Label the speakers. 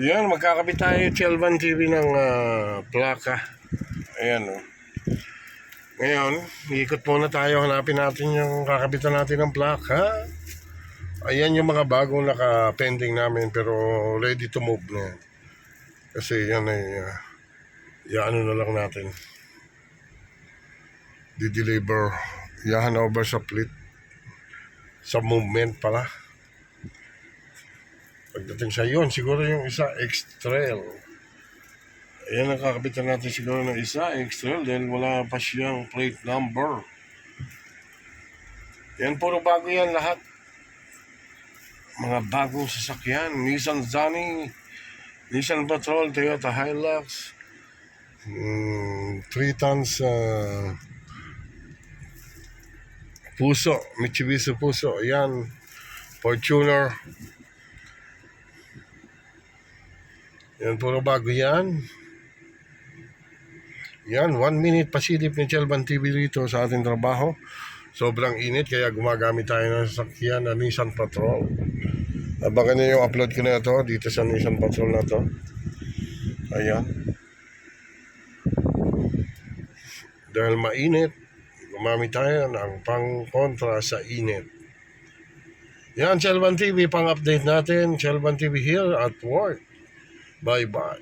Speaker 1: Yan, magkakabit tayo Chelvan TV ng ah, plaka. Ayan o. Ngayon, ikot muna tayo. Hanapin natin yung kakabitan natin ng plaka. Ayan yung mga bagong naka-pending namin pero ready to move na yan. Kasi yan ay uh, yaano na lang natin. Di-deliver. Yahan over sa fleet. Sa movement pala. Pagdating sa yun, siguro yung isa, X-Trail. Ayan, nakakabitan natin siguro ng isa, X-Trail, dahil wala pa siyang plate number. Yan, puro bago yan lahat. Mga bagong sasakyan. Nissan Zani, Nissan Patrol, Toyota Hilux, mm, 3 tons uh, Puso, Mitsubishi Puso, ayan, Fortuner, Yan, puro bago yan. Yan, one minute pasilip ni Chelban TV dito sa ating trabaho. Sobrang init kaya gumagamit tayo ng sasakyan na Nissan Patrol. Abangan niyo yung upload ko na ito dito sa Nissan Patrol na to. Ayan. Dahil mainit, gumamit tayo ng pang-kontra sa init. Yan, Chelban TV, pang-update natin. Chelban TV here at work. Bye bye.